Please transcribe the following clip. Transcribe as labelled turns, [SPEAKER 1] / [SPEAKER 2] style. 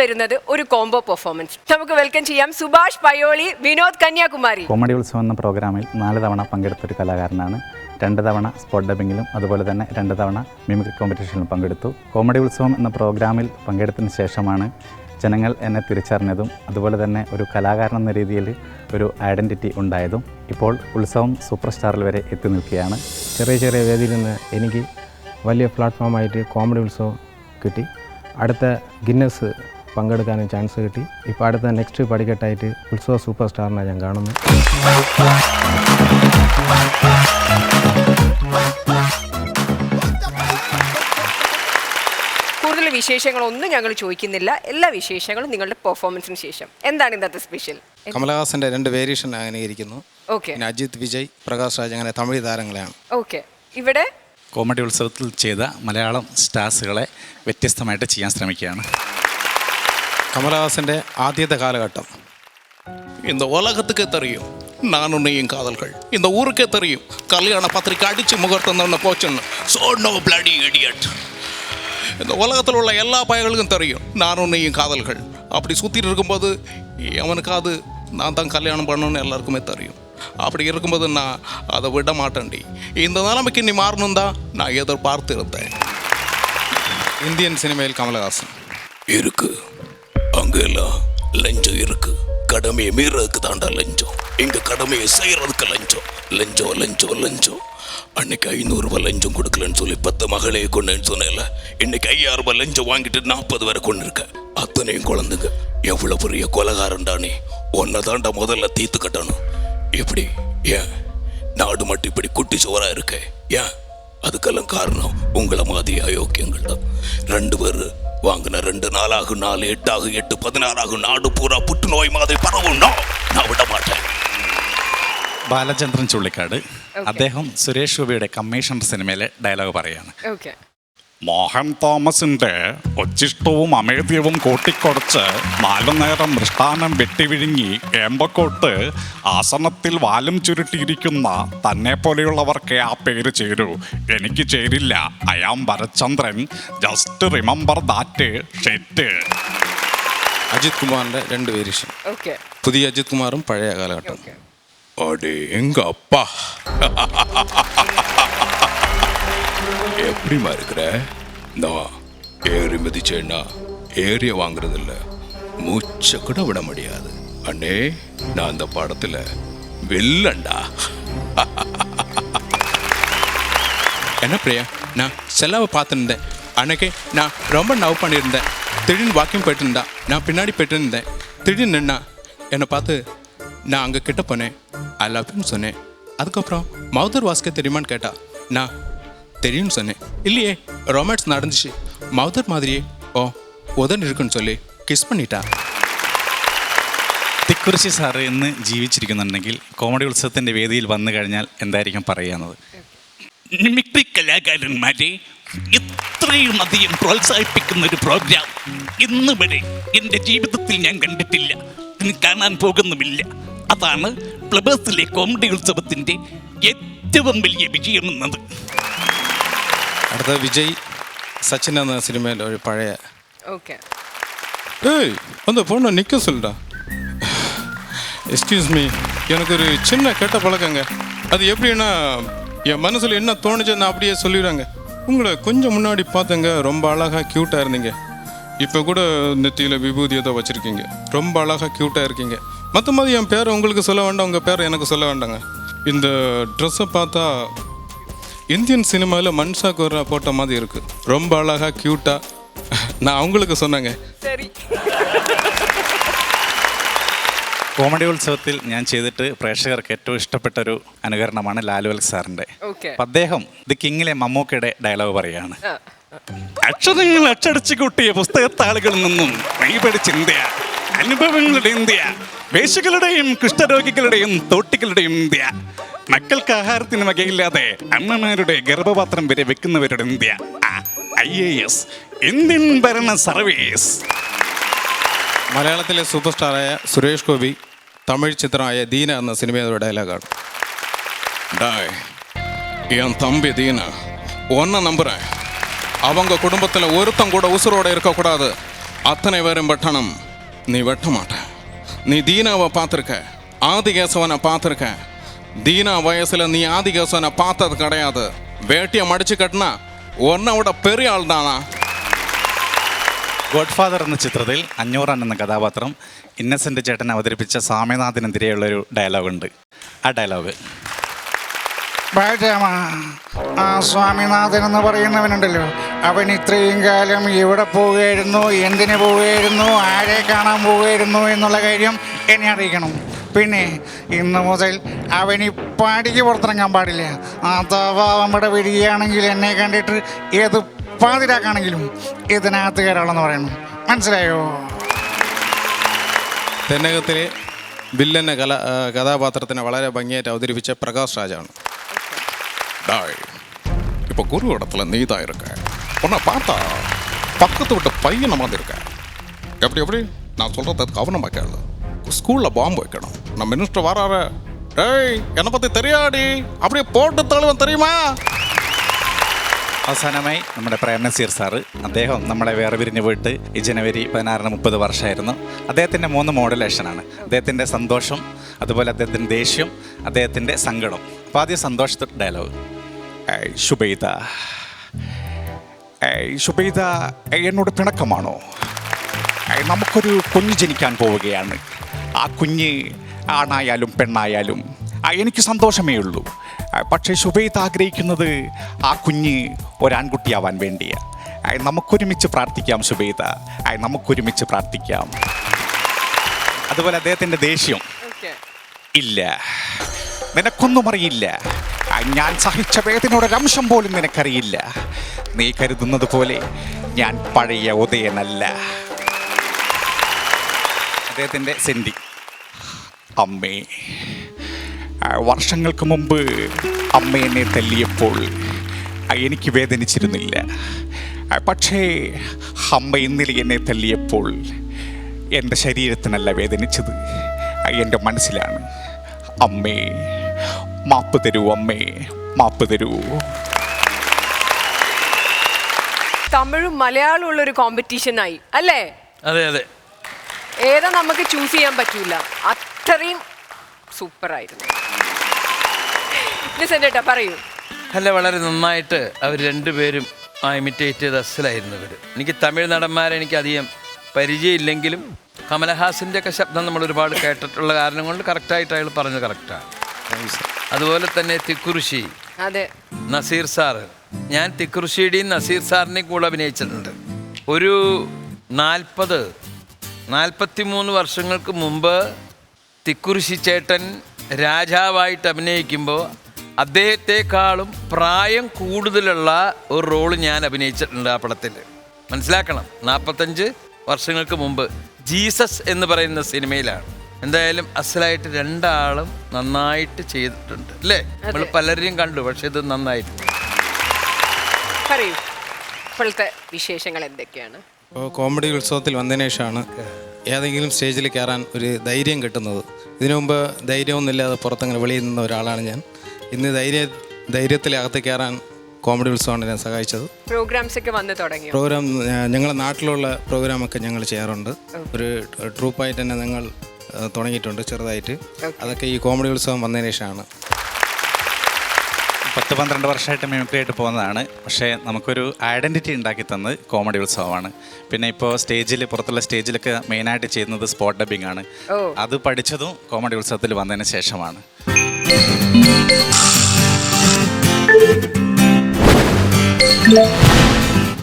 [SPEAKER 1] വരുന്നത് ഒരു combo performance നമുക്ക് വെൽക്കം ചെയ്യാം സുഭാഷ് പയോളി വിനോദ് കന്യാകുമാരി.
[SPEAKER 2] കോമഡി ഉത്സവം എന്ന പ്രോഗ്രാമിൽ നാല് തവണ പങ്കെടുത്ത ഒരു കലാകാരനാണ്. രണ്ട് തവണ സ്പോട്ട് ഡബിങ്ങിലും അതുപോലെ തന്നെ രണ്ട് തവണ മിമിക്രി കോമ്പറ്റീഷനിലും പങ്കെടുത്തു. കോമഡി ഉത്സവം എന്ന പ്രോഗ്രാമിൽ പങ്കെടുത്തതിന് ശേഷമാണ് ജനങ്ങൾ എന്നെ തിരിച്ചറിഞ്ഞതും അതുപോലെ തന്നെ ഒരു കലാകാരൻ എന്ന രീതിയിൽ ഒരു ഐഡന്റിറ്റി ഉണ്ടായതും. ഇപ്പോൾ ഉത്സവം സൂപ്പർ സ്റ്റാറിൽ വരെ എത്തി നിൽക്കുകയാണ്.
[SPEAKER 3] ചെറിയ ചെറിയ വേദിയിൽ നിന്ന് എനിക്ക് വലിയ പ്ലാറ്റ്ഫോമായിട്ട് കോമഡി ഉത്സവം കിട്ടി. അടുത്ത ഗിന്നസ് പങ്കെടുക്കാനും ചാൻസ് കിട്ടി. ഇപ്പോൾ അടുത്ത നെക്സ്റ്റ് പടിക്കെട്ടായിട്ട് ഉത്സവ സൂപ്പർ സ്റ്റാറിനെ ഞാൻ കാണുന്നു.
[SPEAKER 1] കൂടുതൽ വിശേഷങ്ങളൊന്നും ഞങ്ങൾ ചോദിക്കുന്നില്ല. എല്ലാ വിശേഷങ്ങളും നിങ്ങളുടെ പെർഫോമൻസിന് ശേഷം. എന്താണ് ഇന്നത്തെ സ്പെഷ്യൽ
[SPEAKER 4] കമലഹാസന്റെ രണ്ട് വേരിയേഷൻ അങ്ങനെ ഇരിക്കുന്നു
[SPEAKER 1] ഓക്കെ
[SPEAKER 4] പിന്നെ അജിത് വിജയ് പ്രകാശ് രാജ് അങ്ങനെ തമിഴ് താരങ്ങളെയാണ്.
[SPEAKER 1] ഓക്കെ ഇവിടെ?
[SPEAKER 5] കോമഡി ഉത്സവത്തിൽ ചെയ്ത മലയാളം സ്റ്റാർസുകളെ വ്യത്യസ്തമായിട്ട് ചെയ്യാൻ ശ്രമിക്കുകയാണ്.
[SPEAKER 4] കമലഹാസന്റെ ആദ്യത്തെ കാലഘട്ടം
[SPEAKER 6] இந்த உலகத்துக்கே தெரியும் நான் உன்னையும் காதல்கள் இந்த ஊருக்கே தெரியும் கல்யாண பத்திரிக்கை அடிச்சு முகூர்த்தம் ஒன்று போச்சுன்னு சோ நோ பிளடி இடியட் இந்த உலகத்தில் உள்ள எல்லா பயர்களுக்கும் தெரியும் நான் உன்னையும் காதல்கள் அப்படி சுற்றிட்டு இருக்கும்போது அவனுக்காவது நான் தான் கல்யாணம் பண்ணணும்னு எல்லாருக்குமே தெரியும் அப்படி இருக்கும்போது நான் அதை விட மாட்டேன்டி இந்த நிலைமைக்கு நீ மாறணும் தான் நான் எதிர்பார்த்து இருந்தேன்
[SPEAKER 4] ഇന്ത്യൻ സിനിമയിൽ കമലഹാസൻ
[SPEAKER 6] இருக்கு அங்கெல்லாம் லஞ்சம் இருக்கு. கடமையை மீறதுக்கு தாண்டா லஞ்சம். இங்க கடமையை செய்யறதுக்கு லஞ்சம். லஞ்சம் லஞ்சம் லஞ்சம். அன்னைக்கு ஐநூறு ரூபாய் லஞ்சம் கொடுக்கலன்னு சொல்லி பத்து மகளே கொண்டேன்னு சொன்னேன்ல. இன்னைக்கு ஐயாயிரம் ரூபாய் லஞ்சம் வாங்கிட்டு நாற்பது வரை கொண்டு இருக்க அத்தனையும் குழந்தைங்க. எவ்வளவு பெரிய கொலகாரன்டா நீ. உன்னை தாண்டா முதல்ல தீத்து கட்டணும். எப்படி? ஏன்? நாடு மட்டும் இப்படி குட்டி சோறா இருக்கே. ஏன்? அதுக்கெல்லாம் காரணம் உங்களை மாதிரி அயோக்கியங்கள் தான். ரெண்டு பேர் வாங்கின ரெண்டு நாளாகும் நாலு எட்டாகும் எட்டு பதினாறாகும் நாடு பூரா புற்றுநோய் மாதிரி பரவும் No, நான் விட மாட்டேன்
[SPEAKER 5] ബാലചന്ദ്രൻ ചുള്ളിക്കാട് അദ്ദേഹം സുരേഷ് ഗോപിയുടെ കമ്മീഷണർ സിനിമയിലെ ഡയലോഗ് പറയാണ്
[SPEAKER 1] ഓക്കെ
[SPEAKER 5] മോഹൻ തോമസിന്റെ ഒച്ചിഷ്ടവും അമേദ്യവും കൂട്ടിക്കൊടച്ച് നാലു നേരം മൃഷ്ടാനം വെട്ടിവിഴുങ്ങി ഏമ്പക്കോട്ട് ആസനത്തിൽ വാലും ചുരുട്ടിയിരിക്കുന്ന തന്നെ പോലെയുള്ളവർക്ക് ആ പേര് ചേരൂ. എനിക്ക് ചേരില്ല. I am Bharachandran just remember that ഷെറ്റ്
[SPEAKER 4] Ajith കുമാറിന്റെ രണ്ട് വേരിയേഷൻ. പുതിയ അജിത് കുമാറും പഴയ കാലഘട്ടം.
[SPEAKER 6] അടേങ്കപ്പ எப்படிமா இருக்கிற? நான் ஏறி மிதிச்சேன்னா ஏரிய வாங்குறதில்ல. மூச்சை கூட விட முடியாது. அண்ணே நான் அந்த படத்தில் வெல்லண்டா
[SPEAKER 4] என்ன பிரியா? நான் செல்லாவை பார்த்துருந்தேன். அன்னைக்கு நான் ரொம்ப நவ் பண்ணியிருந்தேன். திடீர்னு வாக்கிங் போயிட்டு இருந்தா நான் பின்னாடி போயிட்டு இருந்தேன். திடீர்னு நின்னா என்னை பார்த்து நான் அங்கே கிட்ட போனேன். ஐ லவ்னு சொன்னேன். அதுக்கப்புறம் மௌதர் வாஸ்கே தெரியுமான்னு கேட்டா நான் தெரியும்னு சொன்னேன் இல்லையே ரொமான்ஸ் நடந்துச்சு மவுதர் மாதிரியே ஓ உதன் இருக்குன்னு சொல்லி கிஸ் பண்ணிட்டா
[SPEAKER 5] തിക്കുറിശി സാറ് ഇന്ന് ജീവിച്ചിരിക്കുന്നുണ്ടെങ്കിൽ കോമഡി ഉത്സവത്തിൻ്റെ വേദിയിൽ വന്നു കഴിഞ്ഞാൽ എന്തായിരിക്കും പറയുന്നത്
[SPEAKER 6] മിമിക്രി കലാകാരന്മാരെ ഇത്രയും അധികം പ്രോത്സാഹിപ്പിക്കുന്ന ഒരു പ്രോഗ്രാം ഇന്ന് വരെ എൻ്റെ ജീവിതത്തിൽ ഞാൻ കണ്ടിട്ടില്ല ഇനി കാണാൻ പോകുന്നുമില്ല അതാണ് പ്ലബേഴ്സിലെ കോമഡി ഉത്സവത്തിൻ്റെ ഏറ്റവും വലിയ വിജയം എന്നത്
[SPEAKER 4] അടുത്ത വിജയ് സച്ചിൻ എന്ന സിനിമയിൽ ഒരു പഴയ
[SPEAKER 1] ഓക്കെ
[SPEAKER 4] ஏய் அந்த பொண்ணை நிற்க சொல்லுடா எக்ஸ்கியூஸ் மீ எனக்கு ஒரு சின்ன கெட்ட பழக்கங்க அது எப்படின்னா என் மனசில் என்ன தோணுச்சோ நான் அப்படியே சொல்லிடுறேங்க உங்களை கொஞ்சம் முன்னாடி பார்த்தங்க ரொம்ப அழகாக க்யூட்டாக இருந்தீங்க இப்போ கூட நெத்தியில் விபூதி ஏதோ வச்சுருக்கீங்க ரொம்ப அழகாக க்யூட்டாக இருக்கீங்க மற்ற மாதிரி என் பேரை உங்களுக்கு சொல்ல வேண்டாம் உங்கள் பேரை எனக்கு சொல்ல வேண்டாங்க இந்த ட்ரெஸ்ஸை பார்த்தா இந்தியன் சினிமாவில் மன்ஷா கோரா போட்ட மாதிரி இருக்குது ரொம்ப அழகாக க்யூட்டாக நான் அவங்களுக்கு சொன்னேங்க
[SPEAKER 1] சரி
[SPEAKER 5] കോമഡി ഉത്സവത്തിൽ ഞാൻ ചെയ്തിട്ട് പ്രേക്ഷകർക്ക് ഏറ്റവും ഇഷ്ടപ്പെട്ട ഒരു അനുകരണമാണ് ലാലുവൽ സാറിൻ്റെ
[SPEAKER 1] ഓക്കെ
[SPEAKER 5] അപ്പം അദ്ദേഹം ദി കിങ്ങിലെ മമ്മൂക്കയുടെ ഡയലോഗ് പറയുകയാണ് അക്ഷരങ്ങൾ അച്ചടിച്ചു കൂട്ടിയ പുസ്തകത്താളുകളിൽ നിന്നും വഴിപടിച്ച ഇന്ത്യ അനുഭവങ്ങളുടെ ഇന്ത്യ വേശികളുടെയും കുഷ്ഠരോഗികളുടെയും തോട്ടികളുടെയും ഇന്ത്യ മക്കൾക്ക് ആഹാരത്തിന് വകയില്ലാതെ അമ്മമാരുടെ ഗർഭപാത്രം വരെ വെക്കുന്നവരുടെ India I A S Indian ഭരണ സർവീസ്
[SPEAKER 4] മലയാളത്തിലെ സൂപ്പർ സ്റ്റാറായ സുരേഷ് ഗോപി തമിഴ് ചിത്രമായ ദീന എന്ന സിനിമയുടെ ഡയലോഗാണ്
[SPEAKER 6] டாய் என் தம்பி தீனா ஒன்றை நம்புகிறேன் அவங்க குடும்பத்தில் ஒருத்தன் கூட உசுரோட இருக்கக்கூடாது
[SPEAKER 4] அத்தனை பேரும் வெட்டணும் നീ ಒಟ್ಟು നീ ನೀ ದೀನವ ಪಾತ್ರಕ್ಕೆ ಆದಿಗೇಸವನ ಪಾತ್ರಕ್ಕೆ ദീന വയസ്സിൽ നീ ആദികസന പാത്തത് കടയാതെ വേട്ടിയെ മടിച്ചു കെട്ടണ ഒന്നവിടെ പെറിയ
[SPEAKER 5] ആളുണ്ടാണ് ഗോഡ്ഫാദർ എന്ന ചിത്രത്തിൽ അഞ്ഞൂറാൻ എന്ന കഥാപാത്രം ഇന്നസെന്റ് ചേട്ടൻ അവതരിപ്പിച്ച സ്വാമിനാഥനെതിരെയുള്ളൊരു ഡയലോഗുണ്ട്. ആ ഡയലോഗ്.
[SPEAKER 7] ബാലരാമ ആ സ്വാമിനാഥൻ എന്ന് പറയുന്നവനുണ്ടല്ലോ. അവൻ ഇത്രയും കാലം എവിടെ പോവുകയായിരുന്നു എന്തിനു പോവുകയായിരുന്നു ആരെ കാണാൻ പോവുകയായിരുന്നു എന്നുള്ള കാര്യം എന്നെ അറിയിക്കണം. പിന്നെ ഇന്ന് മുതൽ അവൻ ഈ പാടിക്ക് പുറത്തിറങ്ങാൻ പാടില്ല. അഥവാ നമ്മുടെ വരികയാണെങ്കിൽ എന്നെ കണ്ടിട്ട് ഏത് പാതിരാക്കാണെങ്കിലും ഇതിനകത്ത് കയറാളെന്ന് പറയണം. മനസ്സിലായോ?
[SPEAKER 4] തെന്നകത്തിലെ വില്ലനെ കല കഥാപാത്രത്തിനെ വളരെ ഭംഗിയായിട്ട് അവതരിപ്പിച്ച പ്രകാശ് രാജാണ്. டாய் இப்போ குரு இடத்துல நீ தான் இருக்க உன்னை பார்த்தா பக்கத்து விட்டு பையனை மாதிரி இருக்க எப்படி எப்படி நான் சொல்கிறத கவனமாக கேளு ஸ்கூலில் பாம்பு வைக்கணும் நம்ம மினிஸ்டர் வராரு டேய் என்னை பற்றி தெரியாடி அப்படியே போட்டு தழுவன் தெரியுமா
[SPEAKER 5] അവസാനമായി നമ്മുടെ പ്രേം നസീർ സാറ് അദ്ദേഹം നമ്മളെ വേറെ വിരിഞ്ഞു പോയിട്ട് ഈ ജനുവരി പതിനാറിന് മുപ്പത് വർഷമായിരുന്നു അദ്ദേഹത്തിൻ്റെ മൂന്ന് മോഡുലേഷനാണ് അദ്ദേഹത്തിൻ്റെ സന്തോഷം അതുപോലെ അദ്ദേഹത്തിൻ്റെ ദേഷ്യം അദ്ദേഹത്തിൻ്റെ സങ്കടം അപ്പോൾ ആദ്യം സന്തോഷത്തെ ഡയലോഗ് ഏയ് ശുഭൈത. എന്നോട് പിണക്കമാണോ? നമുക്കൊരു കുഞ്ഞ് ജനിക്കാൻ പോവുകയാണ്. ആ കുഞ്ഞ് ആണായാലും പെണ്ണായാലും എനിക്ക് സന്തോഷമേ ഉള്ളൂ. പക്ഷേ ശുഭൈത്ത് ആഗ്രഹിക്കുന്നത് ആ കുഞ്ഞ് ഒരാൺകുട്ടിയാവാൻ വേണ്ടിയാണ് നമുക്കൊരുമിച്ച് പ്രാർത്ഥിക്കാം ആ, നമുക്കൊരുമിച്ച് പ്രാർത്ഥിക്കാം. അതുപോലെ അദ്ദേഹത്തിന്റെ ദേഷ്യം. ഇല്ല. നിനക്കൊന്നും അറിയില്ല. ഞാൻ സഹിച്ച വേദനയുടെ പോലും നിനക്കറിയില്ല. നീ കരുതുന്നത് പോലെ ഞാൻ പഴയ ഉദയനല്ല. അദ്ദേഹത്തിന്റെ സെന്തി അമ്മേ വർഷങ്ങൾക്ക് മുമ്പ് അമ്മ എന്നെ തല്ലിയപ്പോൾ എനിക്ക് വേദനിച്ചിരുന്നില്ല. പക്ഷേ അമ്മ ഇന്നലെ എന്നെ തല്ലിയപ്പോൾ എന്റെ ശരീരത്തിനല്ല വേദനിച്ചത്. എന്റെ മനസ്സിലാണ്. അമ്മേ മാപ്പ് തരൂ അമ്മേ മാപ്പ് തരൂ.
[SPEAKER 1] തമിഴും മലയാളവും ഉള്ള ഒരു കോമ്പറ്റീഷൻ ആയി അല്ലേ?
[SPEAKER 8] അതെ അതെ.
[SPEAKER 1] ഏതാ നമുക്ക് ചൂസ് ചെയ്യാൻ പറ്റൂല. അത്രയും സൂപ്പർ ആയിരുന്നു. ലിസേട്ടാ പറയൂ.
[SPEAKER 8] അല്ല വളരെ നന്നായിട്ട് അവർ രണ്ടുപേരും ആ ഇമിറ്റേറ്റ് ചെയ്ത് അസലായിരുന്നു ഇവർ എനിക്ക് തമിഴ് നടന്മാരെ എനിക്ക് അധികം പരിചയമില്ലെങ്കിലും കമലഹാസിന്റെ ഒക്കെ ശബ്ദം നമ്മൾ ഒരുപാട് കേട്ടിട്ടുള്ള കാരണം കൊണ്ട് കറക്റ്റായിട്ട് അയാൾ പറഞ്ഞത് കറക്റ്റാണ് അതുപോലെ തന്നെ തിക്കുറിശി.
[SPEAKER 1] അതെ.
[SPEAKER 8] നസീർ സാറ് ഞാൻ തിക്കുറിശിയുടെയും നസീർ സാറിനെയും കൂടെ അഭിനയിച്ചിട്ടുണ്ട്. ഒരു നാൽപ്പത് നാൽപ്പത്തി മൂന്ന് വർഷങ്ങൾക്ക് മുമ്പ് തിക്കുറിശി ചേട്ടൻ രാജാവായിട്ട് അഭിനയിക്കുമ്പോൾ അദ്ദേഹത്തെക്കാളും പ്രായം കൂടുതലുള്ള ഒരു റോൾ ഞാൻ അഭിനയിച്ചിട്ടുണ്ട് ആ പടത്തിൽ. മനസ്സിലാക്കണം. നാൽപ്പത്തഞ്ച് വർഷങ്ങൾക്ക് മുമ്പ് ജീസസ് എന്ന് പറയുന്ന സിനിമയിലാണ്. എന്തായാലും അസലായിട്ട് രണ്ടാളും നന്നായിട്ട് ചെയ്തിട്ടുണ്ട് അല്ലേ? നമ്മൾ പലരെയും കണ്ടു പക്ഷെ ഇത് നന്നായിട്ടുണ്ട്
[SPEAKER 1] പറയൂ. ഇപ്പോഴത്തെ വിശേഷങ്ങൾ എന്തൊക്കെയാണ്?
[SPEAKER 9] ഇപ്പോൾ കോമഡി ഉത്സവത്തിൽ വന്നതിന് ശേഷമാണ് ഏതെങ്കിലും സ്റ്റേജിൽ കയറാൻ ഒരു ധൈര്യം കിട്ടുന്നത്. ഇതിനു മുമ്പ് ധൈര്യമൊന്നുമില്ലാതെ പുറത്തങ്ങനെ വെളിയിൽ നിന്ന ഒരാളാണ് ഞാൻ. ഇന്ന് ധൈര്യ ധൈര്യത്തിലകത്ത് കയറാൻ കോമഡി ഉത്സവമാണ് ഞാൻ സഹായിച്ചത്.
[SPEAKER 1] പ്രോഗ്രാംസ് ഒക്കെ വന്ന് തുടങ്ങി
[SPEAKER 9] പ്രോഗ്രാം ഞങ്ങളുടെ നാട്ടിലുള്ള പ്രോഗ്രാമൊക്കെ ഞങ്ങൾ ചെയ്യാറുണ്ട്. ഒരു ട്രൂപ്പായിട്ട് തന്നെ ഞങ്ങൾ തുടങ്ങിയിട്ടുണ്ട് ചെറുതായിട്ട്. അതൊക്കെ ഈ കോമഡി ഉത്സവം വന്നതിന് ശേഷമാണ്
[SPEAKER 5] പത്ത് പന്ത്രണ്ട് വർഷമായിട്ട് മിമിക്രി ആയിട്ട് പോകുന്നതാണ്. പക്ഷേ നമുക്കൊരു ഐഡന്റിറ്റി ഉണ്ടാക്കി തന്നത് കോമഡി ഉത്സവമാണ് പിന്നെ ഇപ്പോൾ സ്റ്റേജിൽ പുറത്തുള്ള സ്റ്റേജിലൊക്കെ മെയിനായിട്ട് ചെയ്യുന്നത് സ്പോട്ട് ഡബിംഗ് ആണ്. അത് പഠിച്ചതും കോമഡി ഉത്സവത്തിൽ വന്നതിന് ശേഷമാണ്.
[SPEAKER 10] Thank